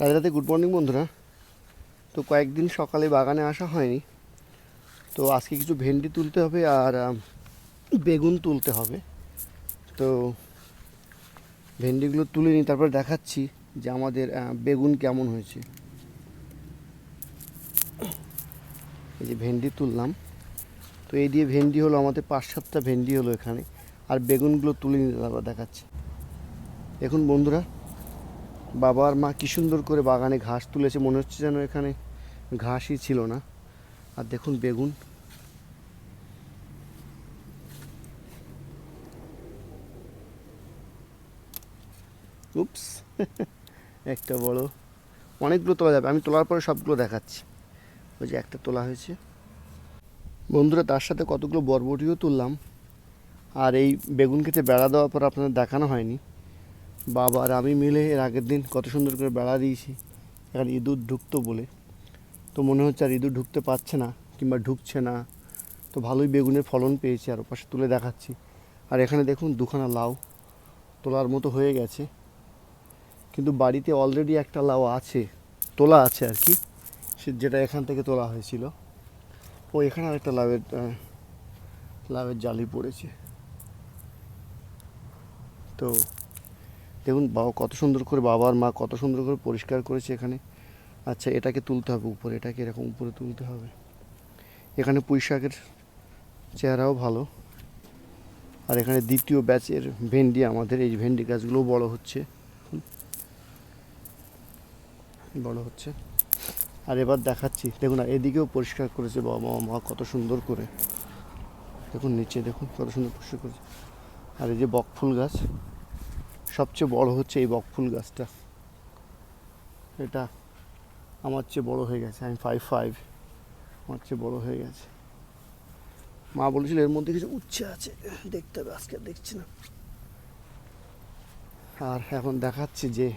রাতে রাতে good morning বন্ধুরা। তো কয়েকদিন সকালে বাগানে আসা হয়নি। তো আজকে কিছু ভেন্ডি তুলতে হবে আর বেগুন তুলতে হবে। তো ভেন্ডিগুলো তুলে নিই, তারপর দেখাচ্ছি যে আমাদের বেগুন কেমন হয়েছে। এই যে ভেন্ডি তুললাম। তো এই দিয়ে ভেন্ডি হলো, আমাদের পাঁচ সাতটা ভেন্ডি হলো এখানে। আর বেগুনগুলো তুলে নিতে তারপর দেখাচ্ছি। দেখুন বন্ধুরা বাবা আর মা কি সুন্দর করে বাগানে ঘাস তুলেছে, মনে হচ্ছে যেন এখানে ঘাসই ছিল না। আর দেখুন বেগুন। উপস একটা বড়। অনেকগুলো তোলা যাবে, আমি তোলার পরে সবগুলো দেখাচ্ছি। ওই যে একটা তোলা হয়েছে। বন্ধুরা, তার সাথে কতগুলো বরবটিও তুললাম। আর এই বেগুন খেতে বেড়া দেওয়ার পর আপনাদের দেখানো হয়নি। বাবা আর আমি মিলে এর আগের দিন কত সুন্দর করে বেড়া দিয়েছি। এখন ইঁদুর ঢুকতো বলে। তো মনে হচ্ছে আর ইঁদুর ঢুকতে পারছে না কিংবা ঢুকছে না। তো ভালোই বেগুনের ফলন পেয়েছি আর ওপাশে তুলে দেখাচ্ছি। আর এখানে দেখুন দুখানা লাউ তোলার মতো হয়ে গেছে। কিন্তু বাড়িতে অলরেডি একটা লাউ আছে তোলা আছে আর কি সে যেটা এখান থেকে তোলা হয়েছিল। ও এখানে আরেকটা লাউয়ের আহ, লাউয়ের জালি পড়েছে। তো দেখুন, বাবা কত সুন্দর করে বাবার মা কত সুন্দর করে পরিষ্কার করেছে এখানে। আচ্ছা এটাকে তুলতে হবে উপরে, এটাকে এরকম উপরে তুলতে হবে। এখানে পুঁই শাকের চেহারাও ভালো। আর এখানে দ্বিতীয় ব্যাচের ভেন্ডি, আমাদের এই ভেন্ডি গাছগুলোও বড় হচ্ছে। বড় হচ্ছে। আর এবার দেখাচ্ছি, দেখুন এদিকেও পরিষ্কার করেছে বাবা মা মা কত সুন্দর করে। দেখুন, নিচে দেখুন কত সুন্দর পরিষ্কার করেছে। আর এই যে বকফুল গাছ সবচেয়ে বড় হচ্ছে এই বকফুল গাছটা। এটা আমার চেয়ে বড় হয়ে গেছে, আমি ফাইভ ফাইভ আমার চেয়ে বড় হয়ে গেছে। মা বলেছিল এর মধ্যে কিছু উচ্ছে আছে, দেখতে হবে, আজকে দেখছি না। আর এখন দেখাচ্ছি যে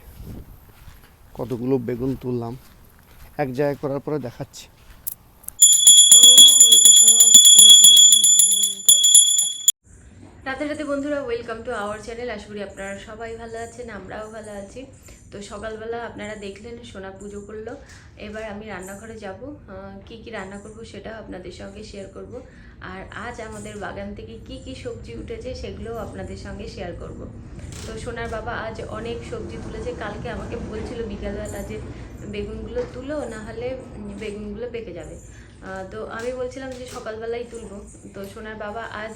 কতগুলো বেগুন তুললাম। এক জায়গায় করার পরে দেখাচ্ছি। রাতে রাতে বন্ধুরা ওয়েলকাম টু আওয়ার চ্যানেল আশা করি আপনারা সবাই ভালো আছেন, আমরাও ভালো আছি। তো সকালবেলা আপনারা দেখলেন, সোনা পুজো করল। এবার আমি রান্নাঘরে যাব। কি কি রান্না করব সেটা আপনাদের সঙ্গে শেয়ার করব। আর আজ আমাদের বাগান থেকে কি কি সবজি উঠেছে সেগুলোও আপনাদের সঙ্গে শেয়ার করব। তো সোনার বাবা আজ অনেক সবজি তুলেছে। কালকে আমাকে বলছিল বিকালবেলা যে বেগুনগুলো তুলো না হলে বেগুনগুলো পেকে যাবে। তো আমি বলছিলাম যে সকালবেলাই তুলবো। তো সোনার বাবা আজ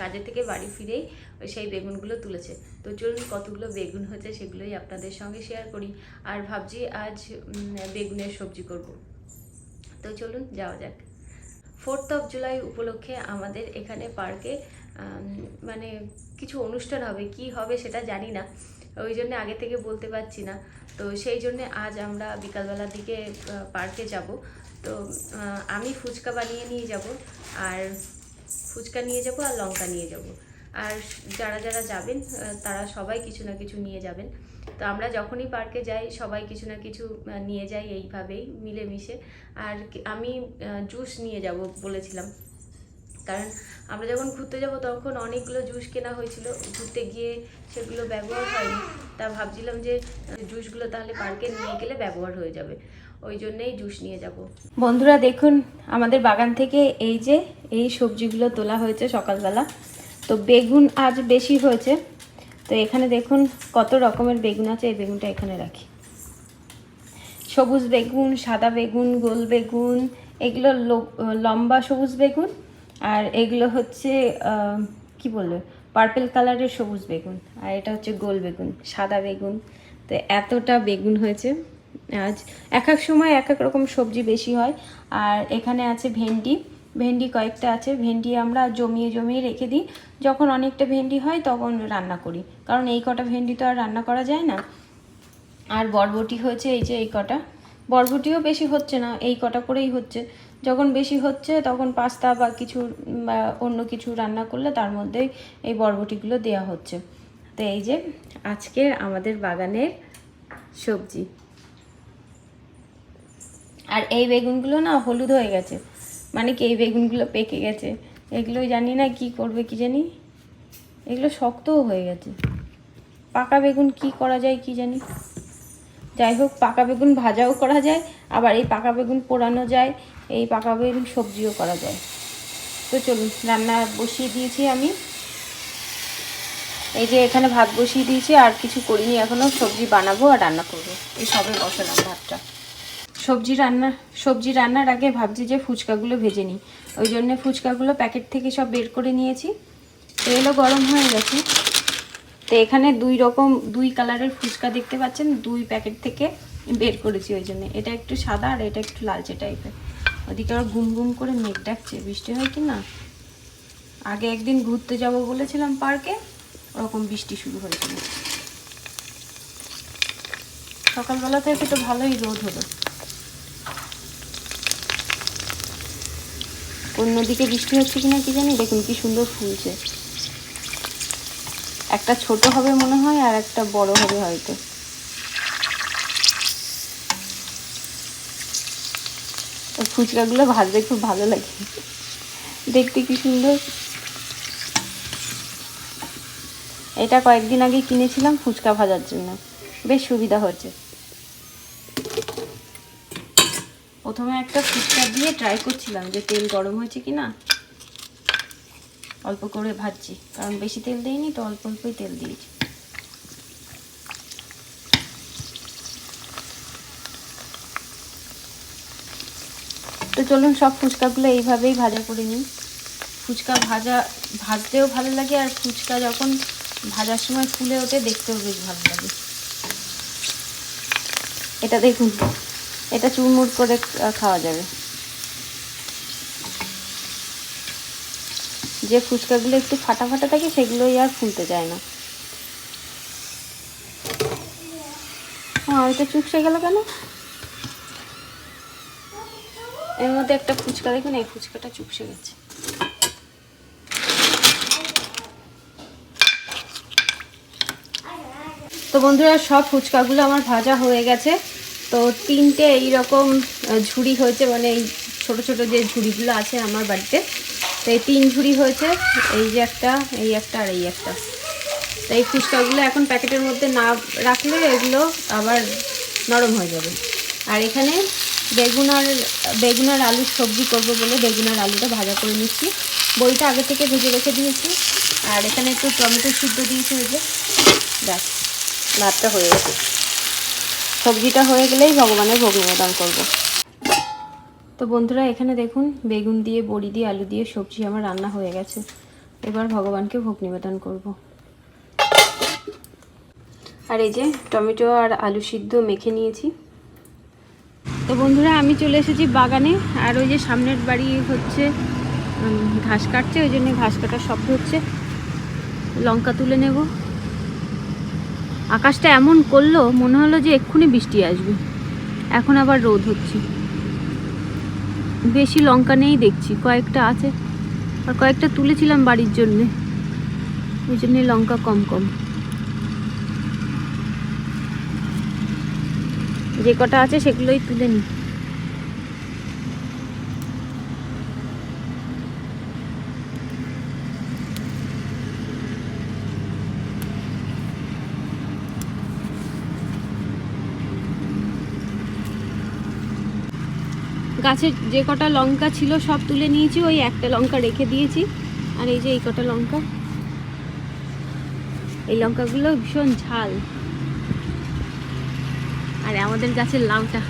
কাজের থেকে বাড়ি ফিরেই সেই বেগুনগুলো তুলেছে। তো চলুন কতগুলো বেগুন হয়েছে সেগুলোই আপনাদের সঙ্গে শেয়ার করি। আর ভাবছি আজ বেগুনের সবজি করব। তো চলুন যাওয়া যাক। ফোর্থ অফ জুলাই উপলক্ষে আমাদের এখানে পার্কে মানে কিছু অনুষ্ঠান হবে, কি হবে সেটা জানি না। ওই জন্য আগে থেকে বলতে পারছি না। তো সেই জন্যে আজ আমরা বিকালবেলার দিকে পার্কে যাব। তো আমি ফুচকা বানিয়ে নিয়ে যাব, আর ফুচকা নিয়ে যাব আর লঙ্কা নিয়ে যাব। আর যারা যারা যাবেন তারা সবাই কিছু না কিছু নিয়ে যাবেন। তো আমরা যখনই পার্কে যাই, সবাই কিছু না কিছু নিয়ে যাই এইভাবেই মিলেমিশে। আর আমি জুস নিয়ে যাব বলেছিলাম। কারণ আমরা যখন ঘুরতে যাব তখন অনেকগুলো জুস কেনা হয়েছিল। ঘুরতে গিয়ে সেগুলো ব্যবহার হয়নি। তা ভাবছিলাম যে জুসগুলো তাহলে পার্কে নিয়ে গেলে ব্যবহার হয়ে যাবে। ওই জন্যেই জুস নিয়ে যাব। বন্ধুরা দেখুন, আমাদের বাগান থেকে এই যে এই সবজিগুলো তোলা হয়েছে সকালবেলা। তো বেগুন আজ বেশি হয়েছে। তো এখানে দেখুন কত রকমের বেগুন আছে, এই বেগুনটা এখানে রাখি। সবুজ বেগুন, সাদা বেগুন, গোল বেগুন, এগুলো লম্বা সবুজ বেগুন আর এগুলো হচ্ছে কি বলব পার্পেল কালারের সবুজ বেগুন। আর এটা হচ্ছে গোল বেগুন, সাদা বেগুন। তো এতটা বেগুন হয়েছে। আজ এক এক সময় এক এক রকম সবজি বেশি হয়। আর এখানে আছে ভেন্ডি। ভেন্ডি কয়েকটা আছে। ভেন্ডি আমরা জমিয়ে জমিয়ে রেখে দিই। যখন অনেকটা ভেন্ডি হয় তখন রান্না করি। কারণ এই কটা ভেন্ডি তো আর রান্না করা যায় না। আর বরবটি হয়েছে, এই যে এই কটা। বরবটিও বেশি হচ্ছে না, এই কটা করেই হচ্ছে। যখন বেশি হচ্ছে তখন পাস্তা বা কিছু বা অন্য কিছু রান্না করলে তার মধ্যেই এই বরবটিগুলো দেওয়া হচ্ছে। তো এই যে আজকের আমাদের বাগানের সবজি। আর এই বেগুনগুলো না হলুদ হয়ে গেছে। মানে কি এই বেগুনগুলো পেকে গেছে। এগুলো জানি না কি করবে কি জানি। এগুলো শক্তও হয়ে গেছে। পাকা বেগুন কি করা যায় কি জানি। যাই হোক, পাকা বেগুন ভাজাও করা যায়, আবার এই পাকা বেগুন পোড়ানো যায়, এই পাকা বেগুন সবজিও করা যায়। তো চলুন, রান্না বসিয়ে দিয়েছি আমি। এই যে এখানে ভাত বসিয়ে দিয়েছি, আর কিছু করিনি এখনও সবজি বানাবো আর রান্না করব। এই সবে বসালাম ভাতটা। সবজি রান্না, সবজি রান্নার আগে ভাবছি যে ফুচকাগুলো ভেজে নিই। ওই জন্যে ফুচকাগুলো প্যাকেট থেকে সব বের করে নিয়েছি। তেলও গরম হয়ে গেছে। তো এখানে দুই রকম, দুই কালারের ফুচকা দেখতে পাচ্ছেন, দুই প্যাকেট থেকে বের করেছি ওই জন্য। এটা একটু সাদা আর এটা একটু লালচে টাইপের ওদিকে আবার ঘুম ঘুম করে মেঘ ডাকছে। বৃষ্টি হয় কি না? আগে একদিন ঘুরতে যাব বলেছিলাম পার্কে, ওরকম বৃষ্টি শুরু হয়েছিল। সকালবেলা থেকে তো ভালোই রোদ হলো। অন্যদিকে বৃষ্টি হচ্ছে কিনা কি জানি? দেখুন কি সুন্দর ফুলছে। একটা ছোট হবে মনে হয়, আর একটা বড় হবে হয়তো। ফুচকাগুলো ভাজতে খুব ভালো লাগে। দেখতে কি সুন্দর। এটা কয়েকদিন আগে কিনেছিলাম ফুচকা ভাজার জন্য। বেশ সুবিধা হচ্ছে প্রথমে একটা ফুচকা দিয়ে ট্রাই করছিলাম যে তেল গরম হয়েছে কি না অল্প করে ভাজছি, কারণ বেশি তেল দিইনি তো অল্প অল্পই তেল দিয়েছি। তো চলুন সব ফুচকাগুলো এইভাবেই ভাজা করে নিই। ফুচকা ভাজা, ভাজতেও ভালো লাগে, আর ফুচকা যখন ভাজার সময় ফুলে ওঠে, দেখতেও বেশ ভালো লাগে। এটা দেখুন। এটা চুরমুর করে খাওয়া যাবে। যে ফুচকাগুলো একটু ফাটা ফাটা থাকে, সেগুলোই আর ফুলতে চায় না। হ্যাঁ এটা চুপসে গেল কেন? এর মধ্যে একটা ফুচকা দেখুন, এই ফুচকাটা চুপসে গেছে। তো বন্ধুরা, সব ফুচকাগুলো আমার ভাজা হয়ে গেছে। তো তিনটে এইরকম আহ, ঝুড়ি হয়েছে মানে এই ছোট ছোট যে ঝুড়িগুলো আছে আমার বাড়িতে তো এই তিন ঝুড়ি হয়েছে এই যে একটা এই একটা আর এই একটা। তো এই ফুচকাগুলো এখন প্যাকেটের মধ্যে না রাখলে এগুলো আবার নরম হয়ে যাবে। আর এখানে বেগুন আর বেগুন আর আলুর সবজি করব বলে বেগুন আর আলুটা ভাজা করে নিচ্ছি। বইটা আগে থেকে ভেজে রেখে দিয়েছি। আর এখানে একটু টমেটো সিদ্ধ দিয়েছি ওই যে। ব্যাস ভাতটা হয়ে গেছে। সবজিটা হয়ে গেলেই ভগবানের ভোগ নিবেদন করব। তো বন্ধুরা, এখানে দেখুন, বেগুন দিয়ে, বড়ি দিয়ে, আলু দিয়ে সবজি আমার রান্না হয়ে গেছে। এবার ভগবানকে ভোগ নিবেদন করব। আর এই যে টমেটো আর আলু সিদ্ধ মেখে নিয়েছি। তো বন্ধুরা, আমি চলে এসেছি বাগানে, আর ওই যে সামনের বাড়ি হচ্ছে ঘাস কাটছে, ওই জন্য ঘাস কাটার শব্দ হচ্ছে। লঙ্কা তুলে নেব। আকাশটা এমন করল, মনে হলো যে এক্ষুনি বৃষ্টি আসবে। এখন আবার রোদ হচ্ছে। বেশি লঙ্কা নেই দেখছি, কয়েকটা আছে। আর কয়েকটা তুলেছিলাম বাড়ির জন্যে। ওই জন্যে লঙ্কা কম কম। যে কটা আছে সেগুলোই তুলে নিই। গাছের যে কটা লঙ্কা ছিল সব তুলে নিয়েছি, ওই একটা লঙ্কা রেখে দিয়েছি। আর এই যে এই কটা লঙ্কা, এই লঙ্কাগুলো ভীষণ ঝাল। আর আমাদের গাছের লাউটা,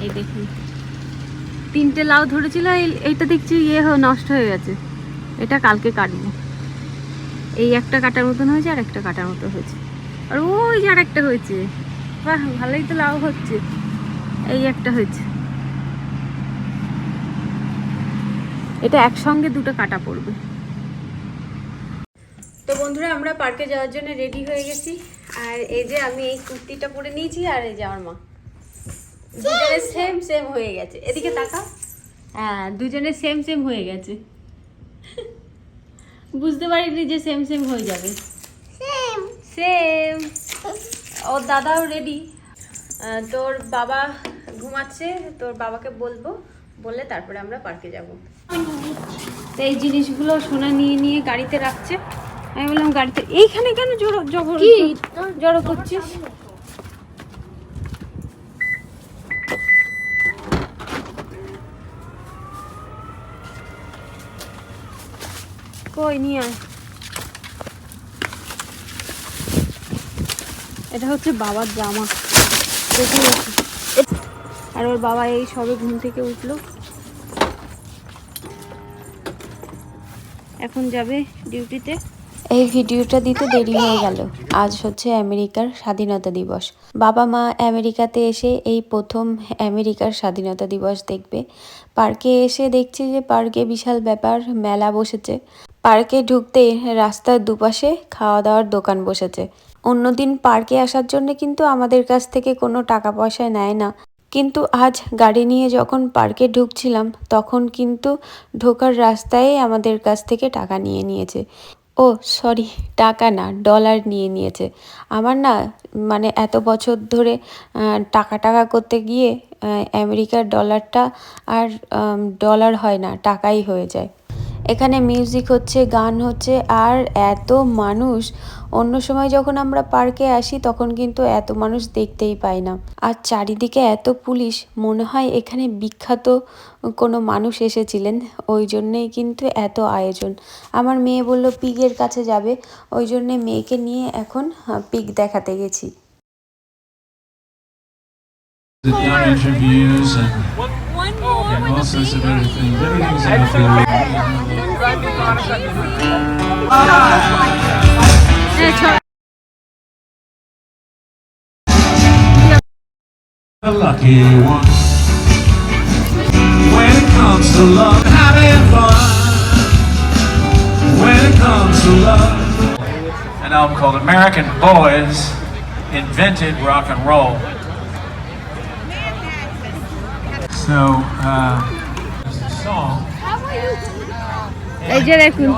এই দেখুন। তিনটে লাউ ধরেছিল, এই- এইটা দেখছি ইয়ে নষ্ট হয়ে গেছে। এটা কালকে কাটবো। এই একটা কাটার মতন হয়েছে আর একটা কাটার মতো হয়েছে। আর ওই যে আর একটা হয়েছে। বাহ, ভালোই তো লাউ হচ্ছে। এই একটা হয়েছে। এটা একসঙ্গে দুটো কাটা পড়বে। তো বন্ধুরা আমরা পার্কে যাওয়ার জন্য রেডি হয়ে গেছি। আর এই যে আমি এই কুর্তিটা পরে নিয়েছি আর এই যে আমার মা। দুজনে সেম সেম হয়ে গেছে। এদিকে তাকা হ্যাঁ দুজনে সেম সেম হয়ে গেছে। বুঝতে পারিনি যে সেম সেম হয়ে যাবে। সেম ওর দাদাও রেডি তোর বাবা ঘুমাচ্ছে তোর বাবাকে বলব। বললে তারপরে আমরা পার্কে যাব। এই জিনিসগুলো সোনা নিয়ে নিয়ে গাড়িতে রাখছে। আমি বললাম গাড়িতে এইখানে কেন জড়ো জবর জড়ো করছিস? কই নিয়ে আয়। এটা হচ্ছে বাবার জামা। দেখে আর ওর বাবা এই সবে ঘুম থেকে উঠল। এখন যাবে ডিউটিতে? এই ভিডিওটা দিতে দেরি হয়ে গেল। আজ হচ্ছে আমেরিকার স্বাধীনতা দিবস। বাবা মা আমেরিকাতে এসে এই প্রথম আমেরিকার স্বাধীনতা দিবস দেখবে। পার্কে এসে দেখছে যে পার্কে বিশাল ব্যাপার, মেলা বসেছে। পার্কে ঢুকতে রাস্তার দুপাশে খাওয়া দাওয়ার দোকান বসেছে। অন্যদিন পার্কে আসার জন্য কিন্তু আমাদের কাছ থেকে কোনো টাকা পয়সা নেয় না। কিন্তু আজ গাড়ি নিয়ে যখন পার্কে ঢুকছিলাম, তখন কিন্তু ঢোকার রাস্তায় আমাদের কাছ থেকে টাকা নিয়ে নিয়েছে। ও, সরি, টাকা না, ডলার নিয়ে নিয়েছে। আমার না মানে এত বছর ধরে টাকা টাকা করতে গিয়ে আমেরিকার ডলারটা আর ডলার হয় না, টাকাই হয়ে যায়। এখানে মিউজিক হচ্ছে, গান হচ্ছে, আর এত মানুষ। অন্য সময় যখন আমরা পার্কে আসি, তখন কিন্তু এত মানুষ দেখতেই পাই না। আর চারিদিকে এত পুলিশ, মনে হয় এখানে বিখ্যাত কোনো মানুষ এসেছিলেন। ওই জন্যেই কিন্তু এত আয়োজন। আমার মেয়ে বলল পিগের কাছে যাবে। ওই জন্যে মেয়েকে নিয়ে এখন পিগ দেখাতে গেছি। And, all sorts of other things. Everything's out there. The lucky one. When it comes to love, having fun. When it comes to love. An album called American Boys Invented Rock and Roll. So, uh, it's a song. এই যে দেখুন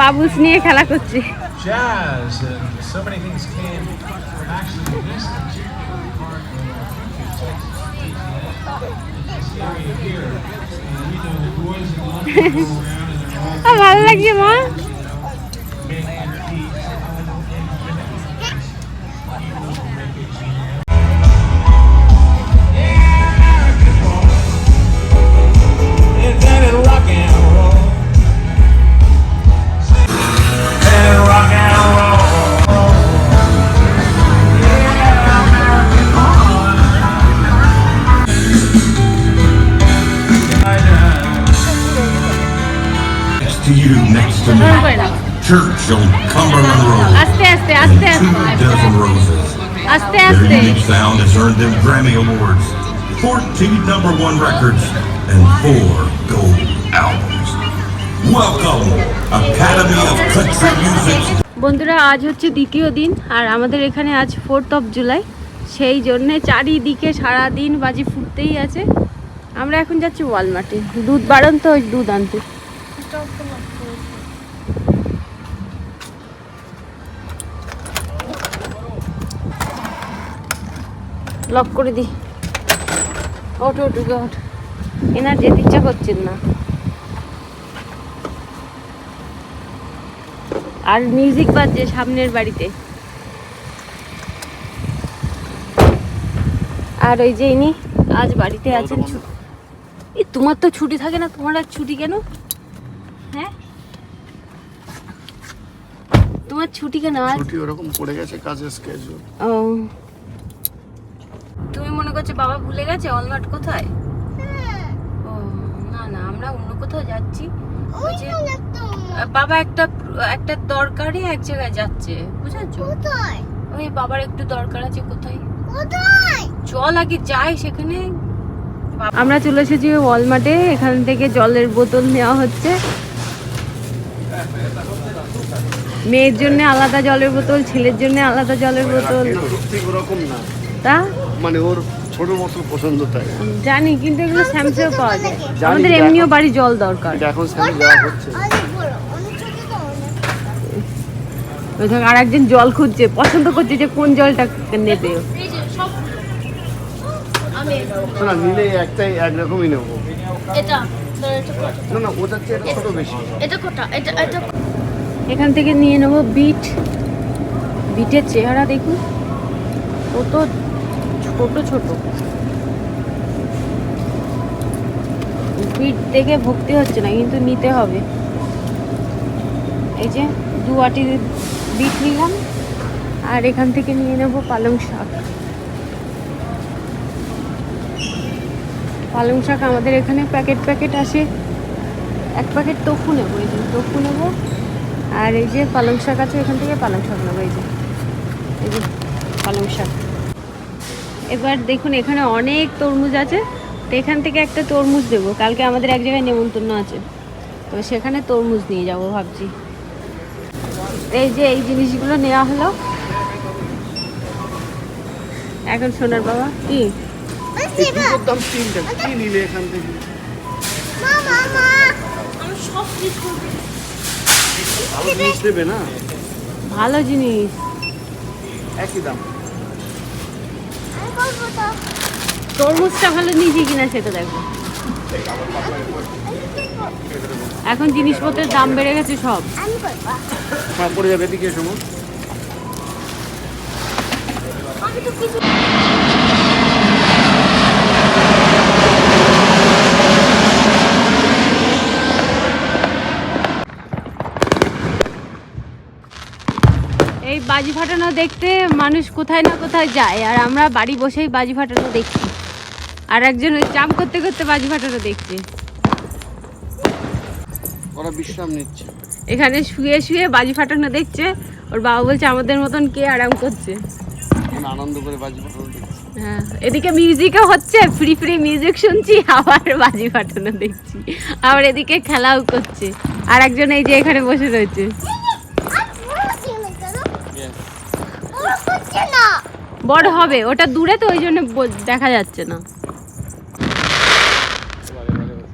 বাবুস নিয়ে খেলা করছে Jazz and so many things came from actually this part of this area here. And we know the boys and love to around and they're all আ, ভালো লাগছে মা to you, next to me. Church on Cumberland Road. আস্তে আস্তে And আস্তে two dozen roses. আস্তে Their unique sound has earned them Grammy Awards, 14 number one records, and four gold albums. Welcome, Academy of Country Music. বন্ধুরা আজ হচ্ছে দ্বিতীয় দিন আর আমাদের এখানে আজ ফোর্থ অফ জুলাই সেই জন্যে চারিদিকে সারা দিন বাজি ফুটতেই আছে আমরা এখন যাচ্ছি ওয়ালমার্টে দুধ বাড়ন তো ওই দুধ আনতে লক করে দি। ওঠো ওঠো ওঠো এনার যেতে ইচ্ছা করছেন না। আর মিউজিক বাজছে সামনের বাড়িতে। আর ওই যে ইনি আজ বাড়িতে আছেন এই তোমার তো ছুটি থাকে না তোমার আর ছুটি কেন? তোমার ছুটি কেন আজ? ছুটি ওরকম পড়ে গেছে কাজের স্কেজুল ও। তুমি মনে করছ বাবা ভুলে গেছে অলমার্ট কোথায়? ও না না আমরা অন্য কোথাও যাচ্ছি। ওই বাবা একটা একটা দরকারে এক জায়গায় যাচ্ছে বুঝেছ? ওই বাবার একটু দরকার আছে কোথায়? চল আগে যাই সেখানে। আমরা চলে এসেছি ওয়ালমার্টে এখান থেকে জলের বোতল নেওয়া হচ্ছে। মেয়ের জন্য আলাদা জলের বোতল ছেলের জন্য আলাদা জলের বোতল। ওরকম না। তা? মানে ওর ছোট মতো পছন্দ তাই। জানি কিন্তু এগুলো স্যামসেও পাওয়া যায়। আমাদের এমনিও বাড়ি জল দরকার। এখন হচ্ছে। ওই আর একজন জল খুঁজছে পছন্দ করছে যে কোন জলটা নেবে। না নিলে একটাই একরকমই নেব। এটা? না না ওটার চেয়ে ছোট বেশি। এটা কোটা? এটা এটা এখান থেকে নিয়ে নেব বিট। বিটের চেহারা দেখুন। কত ছোট ছোট। বিট দেখে ভক্তি হচ্ছে না, কিন্তু নিতে হবে। এই যে দু আটি বিট নিলাম, আর এখান থেকে নিয়ে নেব পালং শাক। পালং শাক আমাদের এখানে প্যাকেট প্যাকেট আসে। এক প্যাকেট টফু নেব, এই যে টফু নেব। আর এই যে পালং শাক আছে এখান থেকে পালং শাক নেব এই যে। এই যে পালং শাক। এবার দেখুন এখানে অনেক তরমুজ আছে। তো এখান থেকে একটা তরমুজ দেবো। কালকে আমাদের এক জায়গায় নেমন্তন্ন আছে। তো সেখানে তরমুজ নিয়ে যাব ভাবছি। এই যে এই জিনিসগুলো নেওয়া হলো। এখন সোনার বাবা কি? নিলে এখান থেকে? ভালো জিনিস দেবে না? ভালো জিনিস। একই দাম। তরমুজটা ভালো নিয়েছি কিনা সেটা দেখো। এখন জিনিসপত্রের দাম বেড়ে গেছে সব। আমি পড়ে যাবে এদিকে এসো বোন। আমি তো কিছু এই বাজি ফাটানো দেখতে মানুষ কোথায় না কোথায় যায় আর আমরা বাড়ি বসেই বাজি ফাটানো দেখছি। আর একজন ওই চাপ করতে করতে বাজি ফাটানো দেখছে। ওরা বিশ্রাম নিচ্ছে। এখানে শুয়ে শুয়ে বাজি ফাটানো দেখছে ওর বাবা বলছে আমাদের মতন কে আরাম করছে। আনন্দ করে বাজি ফাটানো দেখছি। হ্যাঁ এদিকে মিউজিকও হচ্ছে ফ্রি ফ্রি মিউজিক শুনছি আবার বাজি ফাটানো দেখছি আবার এদিকে খেলাও করছে। আর একজন এই যে এখানে বসে রয়েছে। করছে না। বড় হবে ওটা দূরে তো ওই জন্য দেখা যাচ্ছে না।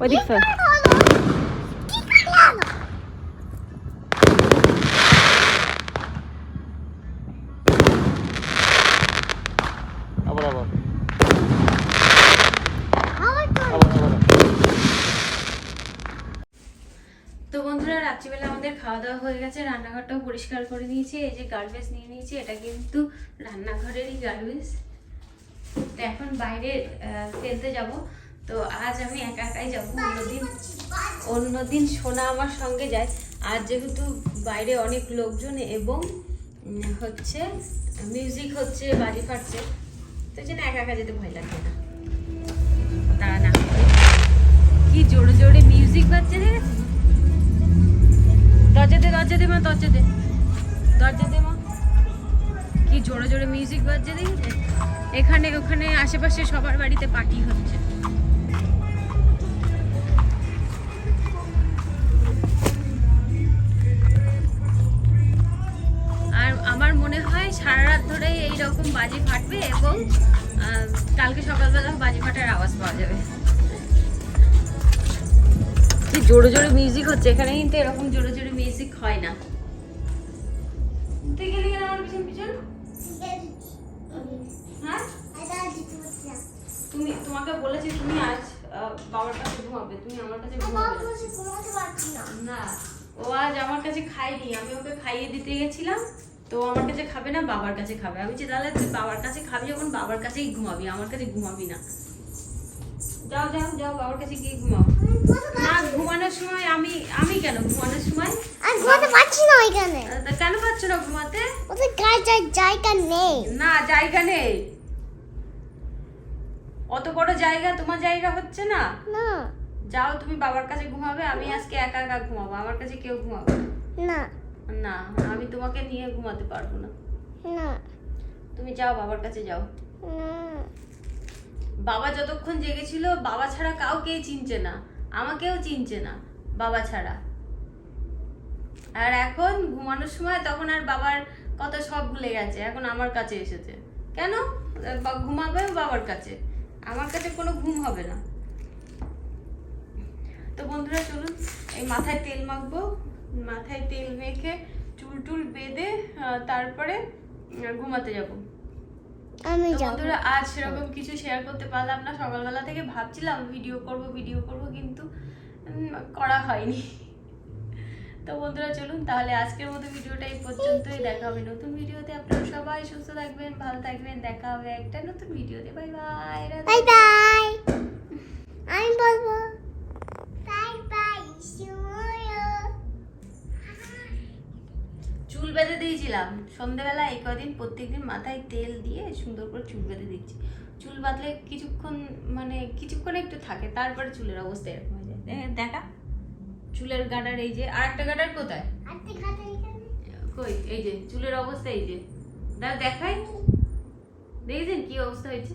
ওদিক সর। কি করলাম আবার আবার আমার তো আবার আবার তো বন্ধুরা, রাত্রিবেলা আমাদের খাওয়া দাওয়া হয়ে গেছে, রান্নাঘরটাও পরিষ্কার করে নিয়েছি, এই যে গার্বেজ নিয়ে নিয়েছি, এটা কিন্তু রান্নাঘরেরই গার্বেজ। তো এখন বাইরে ফেলতে যাব। তো আজ আমি একা একাই যাব, অন্যদিন অন্যদিন সোনা আমার সঙ্গে যায়। আর যেহেতু বাইরে অনেক লোকজন এবং হচ্ছে মিউজিক হচ্ছে, বাজি ফাটছে, তো জন্য একা একা যেতে ভয় লাগবে না। দাঁড়া না কি জোরে জোরে মিউজিক বাজছে দেখেছিস দরজা দে দরজা দে মা, দরজা দে। দরজা দে মা। কি জোরে জোরে মিউজিক বাজছে দেখেছে এখানে, ওখানে আশেপাশে সবার বাড়িতে পার্টি হচ্ছে। আর আমার মনে হয় সারা রাত ধরে এই রকম বাজি ফাটবে এবং কালকে সকালবেলা বাজি ফাটার আওয়াজ পাওয়া যাবে। জোরে জোরে মিউজিক হচ্ছে। এখানে কিন্তু এরকম জোরে জোরে মিউজিক হয় না। তুই গেলি আমার পিছন পিছন? হ্যাঁ? তুমি, তোমাকে বলেছি তুমি আজ বাবার কাছে ঘুমাবে, তুমি আমার কাছে না। ও আজ আমার কাছে খাইনি আমি ওকে খাইয়ে দিতে গেছিলাম, তো আমার কাছে খাবে না, বাবার কাছে খাবে। আমি তাহলে তুই বাবার কাছে খাবি যখন বাবার কাছেই ঘুমাবি, আমার কাছে ঘুমাবি না। যাও যাও যাও, বাবার কাছে গিয়ে ঘুমাও। না, ঘুমানোর সময় আমি আমি কেন ঘুমানোর সময়? ঘুমাতে পারছি না ওইখানে। কেন পাচ্ছ না ঘুমাতে? ওদের গায়ে জায়গা নেই। না জায়গা নেই। অত বড় জায়গা তোমার জায়গা হচ্ছে না? না। যাও তুমি বাবার কাছে ঘুমাবে আমি আজকে একা একা ঘুমাবো আমার কাছে কেউ ঘুমাবে না। না। আমি তোমাকে নিয়ে ঘুমাতে পারব না। না। তুমি যাও বাবার কাছে যাও। বাবা যতক্ষণ জেগেছিল বাবা ছাড়া কাউকেই চিনছে না। আমাকেও চিনছে না বাবা ছাড়া। আর এখন ঘুমানোর সময় তখন আর বাবার কথা সব ভুলে গেছে এখন আমার কাছে এসেছে। কেন? ঘুমাবে বাবার কাছে। আমার কাছে কোনো ঘুম হবে না। তো বন্ধুরা চলুন এই মাথায় তেল মাখবো। মাথায় তেল মেখে চুল টুল বেঁধে তারপরে ঘুমাতে যাব। আমি যাব। বন্ধুরা আজ সেরকম কিছু শেয়ার করতে পারলাম না। সকালবেলা থেকে ভাবছিলাম ভিডিও করব ভিডিও করব কিন্তু করা হয়নি। তো বন্ধুরা চলুন তাহলে আজকের মতো ভিডিওটা এই পর্যন্তই। দেখা হবে নতুন ভিডিওতে। আপনারা সবাই সুস্থ থাকবেন ভালো থাকবেন। দেখা হবে একটা নতুন ভিডিওতে। Bye bye bye bye. আমি বলব বাই বাই শুয়োর বেঁধে দিয়েছিলাম। সন্ধেবেলা এই কদিন প্রত্যেকদিন মাথায় তেল দিয়ে সুন্দর করে চুল বেঁধে দিচ্ছি। চুল বাঁধলে কিছুক্ষণ মানে কিছুক্ষণ একটু থাকে তারপরে চুলের অবস্থা এরকম হয়ে যায়। দেখা। চুলের গাডার এই যে আর একটা গাডার কোথায় কই? এই যে চুলের অবস্থা এই যে। দাও দেখাই। দেখেছেন কি অবস্থা হয়েছে?